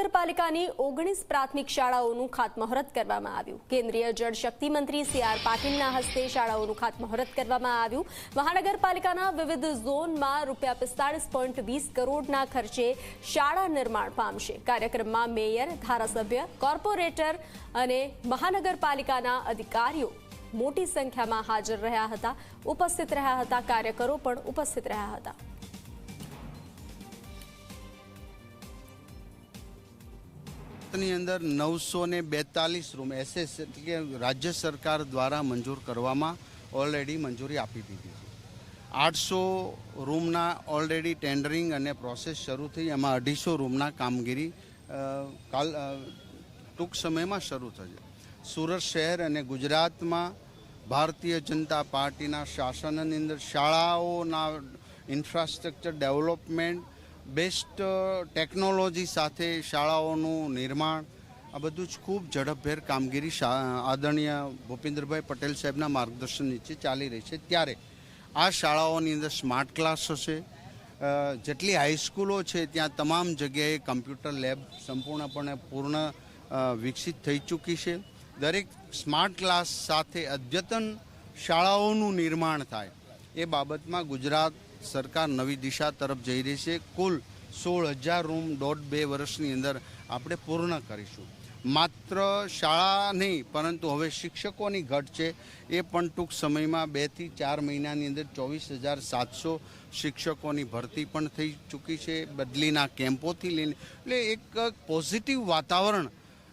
મહાનગરપાલિકાની ઓગણીસ પ્રાથમિક શાળાઓનું ખાતમુહૂર્ત કરવામાં આવ્યું. કેન્દ્રીય જળશક્તિ મંત્રી સી આર પાટીલના હસ્તે શાળાઓનું ખાતમુહૂર્ત કરવામાં આવ્યું. મહાનગરપાલિકાના વિવિધ ઝોનમાં રૂપિયા પિસ્તાળીસ પોઈન્ટ વીસ કરોડના ખર્ચે શાળા નિર્માણ પામશે. કાર્યક્રમમાં મેયર, ધારાસભ્ય, કોર્પોરેટર અને મહાનગરપાલિકાના અધિકારીઓ મોટી સંખ્યામાં હાજર રહ્યા હતા. ઉપસ્થિત રહ્યા હતા, કાર્યકરો પણ ઉપસ્થિત રહ્યા હતા. ની અંદર નવસો ને બેતાલીસ રૂમ એસએસ એટલે કે રાજ્ય સરકાર દ્વારા મંજૂર કરવામાં ઓલરેડી મંજૂરી આપી દીધી છે. આઠસો રૂમના ઓલરેડી ટેન્ડરિંગ અને પ્રોસેસ શરૂ થઈ, એમાં અઢીસો રૂમના કામગીરી કાલ ટૂંક સમયમાં શરૂ થશે. સુરત શહેર અને ગુજરાતમાં ભારતીય જનતા પાર્ટીના શાસનની અંદર શાળાઓના ઇન્ફ્રાસ્ટ્રક્ચર ડેવલપમેન્ટ બેસ્ટ ટેકનોલોજી સાથે શાળાઓનું નિર્માણ, આ બધું જ ખૂબ ઝડપભેર કામગીરી આદરણીય ભૂપેન્દ્રભાઈ પટેલ સાહેબના માર્ગદર્શન નીચે ચાલી રહી છે. ત્યારે આ શાળાઓની અંદર સ્માર્ટ ક્લાસ હશે જેટલી હાઈસ્કૂલો છે ત્યાં તમામ જગ્યાએ કમ્પ્યુટર લેબ સંપૂર્ણપણે પૂર્ણ વિકસિત થઈ ચૂકી છે. દરેક સ્માર્ટ ક્લાસ સાથે અદ્યતન શાળાઓનું નિર્માણ થાય, એ બાબતમાં ગુજરાત સરકાર નવી દિશા તરફ જઈ રહી છે. કુલ સોળ હજાર રૂમ દોઢ બે વર્ષની અંદર આપણે પૂર્ણ કરીશું. માત્ર શાળા નહીં, પરંતુ હવે શિક્ષકોની ઘટ છે. એ પણ ટૂંક સમયમાં બેથી ચાર મહિનાની અંદર ચોવીસ હજાર સાતસો શિક્ષકોની ભરતી પણ થઈ ચૂકી છે. બદલીના કેમ્પોથી લઈને, એટલે એક પોઝિટિવ વાતાવરણ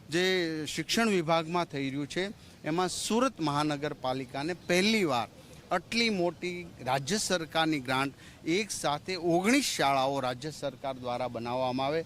જે શિક્ષણ વિભાગમાં થઈ રહ્યું છે. એમાં સુરત મહાનગરપાલિકાને પહેલીવાર આટલી મોટી રાજ્ય સરકારની ગ્રાન્ટ એક સાથે ઓગણીસ શાળાઓ રાજ્ય સરકાર દ્વારા બનાવવામાં આવે.